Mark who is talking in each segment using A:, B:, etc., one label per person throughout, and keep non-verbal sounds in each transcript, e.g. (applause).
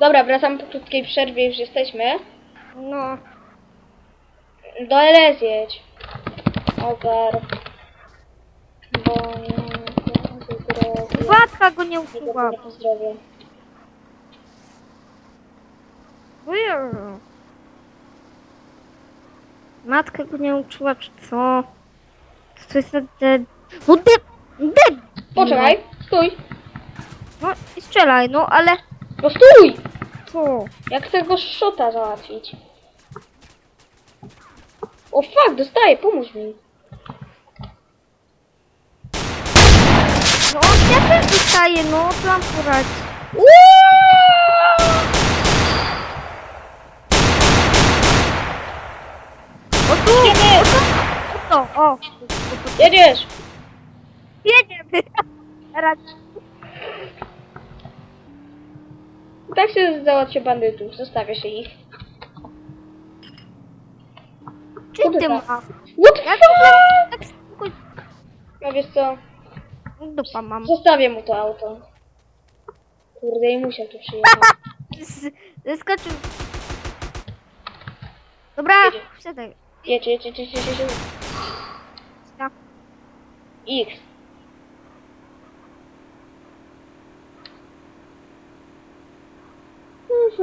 A: Dobra, wracamy po krótkiej przerwie, już jesteśmy.
B: No.
A: Do LS jedź. Ogar. Bo...
B: Go nie.
A: Zdrowie.
B: Jezu. Matka go nie uczyła, czy co? Co to jest za dead... No. Dead!
A: Poczekaj, stój.
B: No i strzelaj, no ale...
A: No stój!
B: Co?
A: Jak chcę go szota załatwić. O fuck, dostaję, pomóż mi.
B: No ja też dostaję, no co mam poradzić? O tu!
A: Jedziemy!
B: O to! O!
A: Jedziesz!
B: Jedziemy! (laughs) Teraz
A: Tak się załatwia bandytów, zostawia się ich.
B: Czy ty ma?
A: What the
B: Jak
A: fuck?
B: tak szybko...
A: No wiesz co,
B: Dupa mam.
A: zostawię mu to auto. Kurde, i musiał tu przyjechać.
B: Z- Zeskoczył. Dobra,
A: Jedzie.
B: wsiadaj.
A: Jedź, jedź, jedź, jedź, jedź, jedź.
B: Ja.
A: X.
B: Tylko nie uczyła. (coughs)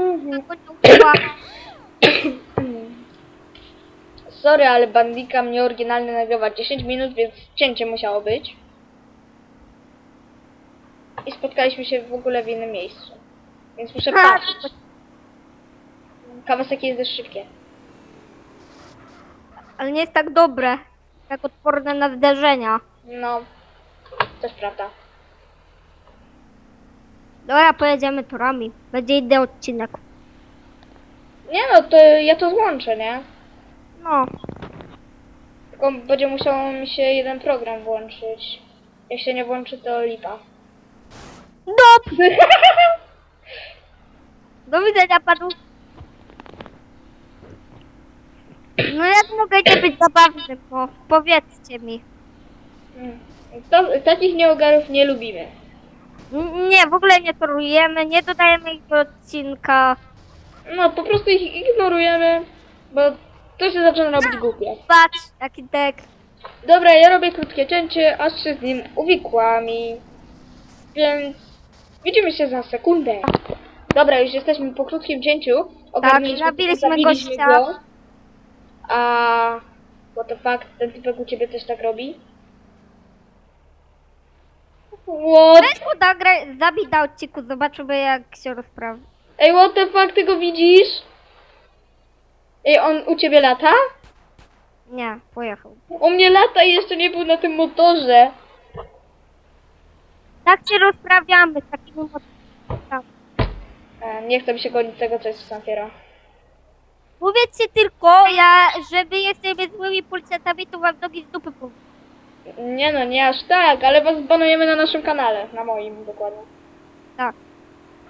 A: Sorry, ale bandika mnie oryginalnie nagrywa 10 minut, więc cięcie musiało być. I spotkaliśmy się w ogóle w innym miejscu. Więc muszę
B: Ha!
A: patrzeć. Kawasaki jest dość szybkie.
B: Ale nie jest tak dobre. Tak odporne na zderzenia.
A: No, też prawda.
B: Dobra, pojedziemy torami. Będzie inny odcinek.
A: Nie no, to ja to złączę, nie?
B: No.
A: Tylko będzie musiał mi się jeden program włączyć. Jak się nie włączy, to lipa.
B: Dop! (laughs) Do widzenia panu. No jak mogę nie być zabawny, bo powiedzcie mi.
A: Mm. to, takich nieogarów nie lubimy.
B: Nie, w ogóle nie torujemy, nie dodajemy ich do odcinka.
A: No, po prostu ich ignorujemy, bo to się zaczyna robić głupie.
B: Patrz, jaki tekst.
A: Dobra, ja robię krótkie cięcie, aż się z nim uwikłami. Więc widzimy się za sekundę. Dobra, już jesteśmy po krótkim cięciu. Ogarnęliśmy,
B: zabiliśmy
A: zabiliśmy
B: gościa.
A: go. A what the fuck, ten typek u ciebie też tak robi? What?
B: Weź mu nagraj, zabij na odcinku, zobaczymy jak się rozprawi.
A: Ej, what the fuck, ty go widzisz? Ej, on u ciebie lata?
B: Nie, pojechał.
A: U mnie lata i jeszcze nie był na tym motorze.
B: Tak się rozprawiamy, z motywami.
A: E, nie chcę mi się gonić tego, co jest w Sanfiera.
B: Powiedzcie tylko, ja, że wy jesteście złymi policjantami, to wam nogi z dupy powiem.
A: Nie no, nie aż tak, ale was banujemy na naszym kanale, na moim dokładnie.
B: Tak.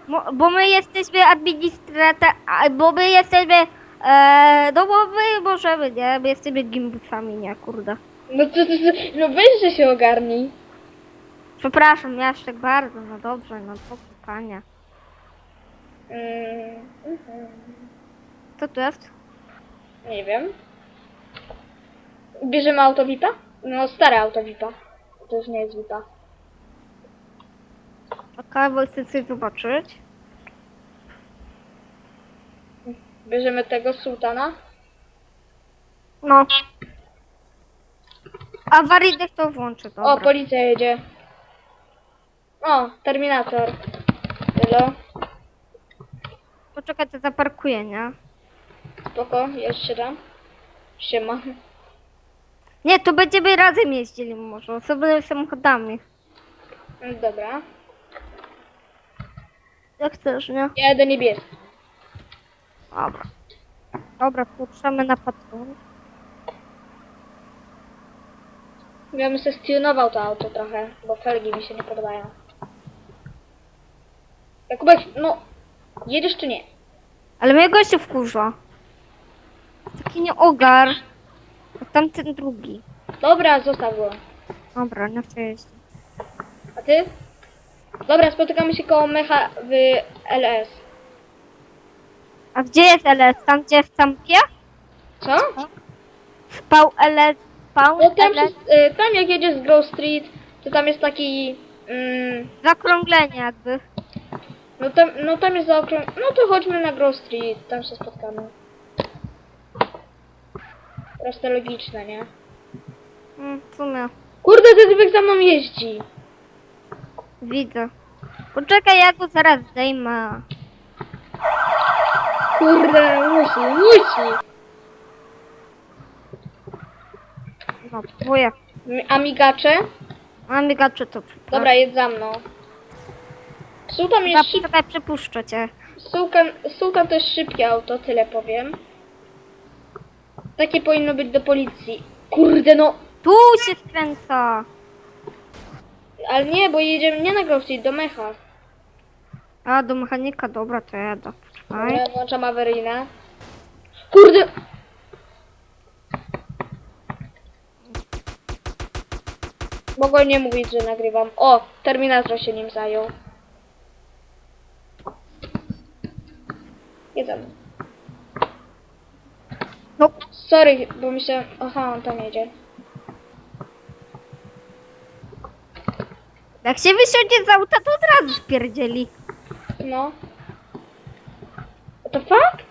B: Mo, bo my jesteśmy administrator, bo my jesteśmy, e, no bo my możemy, nie? My jesteśmy gimbusami, nie, kurde.
A: No to, to, to no weź, że się ogarnij.
B: Przepraszam, Jaszczek, bardzo, no dobrze, no dobrze, panie.
A: Mm, mhm.
B: Co to jest?
A: nie wiem. Bierzemy auto VIPa? No, stare auto VIPa. To już nie jest VIPa.
B: Okej, bo chcę coś zobaczyć.
A: Bierzemy tego sułtana.
B: No. Awaryjnych to włączę, dobra.
A: O, policja jedzie. O, Terminator. Tylo.
B: Poczekaj, to zaparkuję, nie?
A: Spoko, jeszcze tam. Siema.
B: Nie, to będziemy razem jeździli może, osobnymi samochodami.
A: Mm, Dobra.
B: Jak chcesz, nie?
A: Jadę niebieski.
B: Dobra. Dobra, puszczamy na patrol.
A: Ja bym sobie stunował to auto trochę, bo felgi mi się nie podobają. Jakubek, no, jedziesz czy nie?
B: Ale mnie gościu wkurza. Taki nie ogar. Jak tamten drugi.
A: Dobra, zostaw go.
B: Dobra, nie chcę jeździć.
A: A ty? Dobra, spotykamy się koło mecha w LS.
B: A gdzie jest LS? Tam gdzie w campie?
A: Co?
B: Spał LS, spał
A: No tam,
B: LS.
A: przez, y, tam jak jedziesz z Grove Street, to tam jest taki... Mm,
B: Zakrąglenie jakby.
A: no, tam, no tam jest zaokrąg... No to chodźmy na Grove Street, tam się spotkamy. Proste logiczne, nie?
B: Mm, w sumie.
A: Kurde, ten typek za mną jeździ.
B: Widzę. Poczekaj, ja go zaraz zdejmę.
A: Kurde, musi, musi.
B: No, twoje.
A: M- A migacze?
B: A migacze to przepraszam.
A: Dobra, jedź za mną. Sultan jest szyb...
B: poczekaj, przepuszczę cię.
A: Sultan, Sultan to jest szybkie auto, tyle powiem. Takie powinno być do policji. Kurde no,
B: Tu się skręca.
A: ale nie, bo jedziemy nie na Street, do mecha.
B: A, do mechanika, dobra, to jadę. Poczekaj.
A: Ja włączam awaryjne. Kurde! Mogłem nie mówić, że nagrywam. O, Terminator się nim zajął. Jeden.
B: No,
A: Sorry, bo myślałem... Aha, on tam jedzie.
B: jak się wysiądzie z auta, to od razu spierdzieli.
A: No. What the fuck?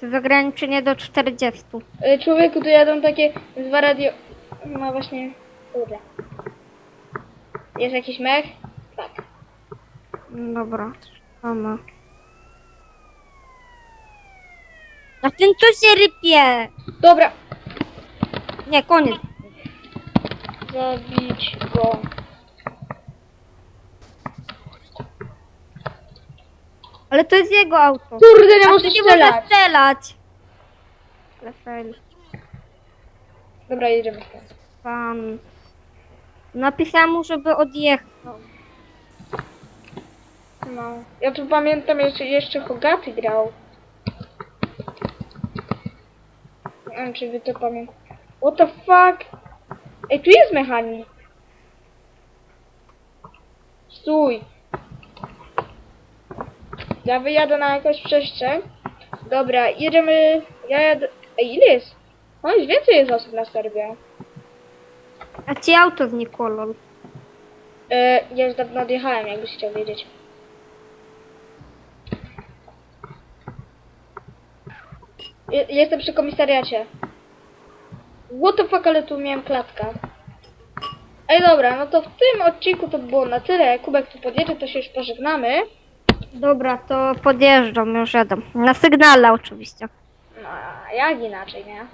B: To jest ograniczenie do 40.
A: Y, Człowieku, tu jadą takie dwa radio... No właśnie... Kurde. Jest jakiś mech? Tak.
B: Dobra, mamy. A ten tu się rypie.
A: Dobra.
B: Nie, koniec.
A: Zabić go.
B: Ale to jest jego auto.
A: Kurde, nie
B: A ty nie może
A: strzelać.
B: strzelać. Ale fail.
A: Dobra, jedziemy stąd.
B: Pan. Napisałem mu, żeby odjechał.
A: No. Ja tu pamiętam, jeszcze, jeszcze Hogaty grał. Nie wiem, czy wy to pamiętacie. What the fuck? Ej, tu jest mechanik. Stój. Ja wyjadę na jakąś przestrzeń. Dobra, jedziemy... Ja jadę... Ej, ile jest? No, już więcej jest osób na serwie.
B: A ci auto znikło, lol.
A: E, ja już dawno odjechałem, jakbyś chciał wiedzieć. Je, jestem przy komisariacie. What the fuck, ale tu miałem klatkę. Ej, dobra, no to w tym odcinku to było na tyle. Jak Kubek tu podjedzie, to się już pożegnamy.
B: Dobra, to podjeżdżam, już jadę. Na sygnale oczywiście.
A: No, a jak inaczej, nie?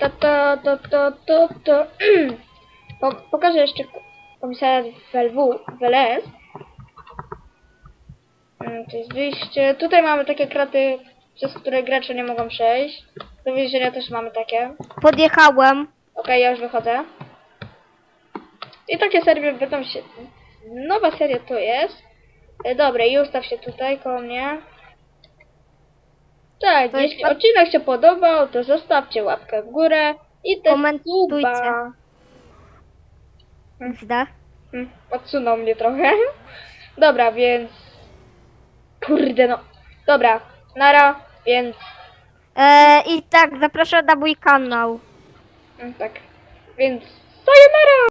A: To, to, to, to, to, to. (clears throat) Po, pokażę jeszcze komisariat w LW, w LS. Mm, To jest wyjście. Tutaj mamy takie kraty, przez które gracze nie mogą przejść. Do więzienia też mamy takie.
B: Podjechałem.
A: Okej, ja już wychodzę. I takie serie będą się... Nowa seria to jest. E, dobra, i ustaw się tutaj koło mnie. Tak,
B: To jest
A: jeśli
B: pod-
A: odcinek się podobał, to zostawcie łapkę w górę i też
B: Komentujcie.
A: suba.
B: Zda.
A: Hmm, Odsunął mnie trochę. (laughs) Dobra, więc... Kurde no. Dobra, nara, więc...
B: E, I tak, zapraszam na mój kanał.
A: mm, Tak, więc... Sayonara!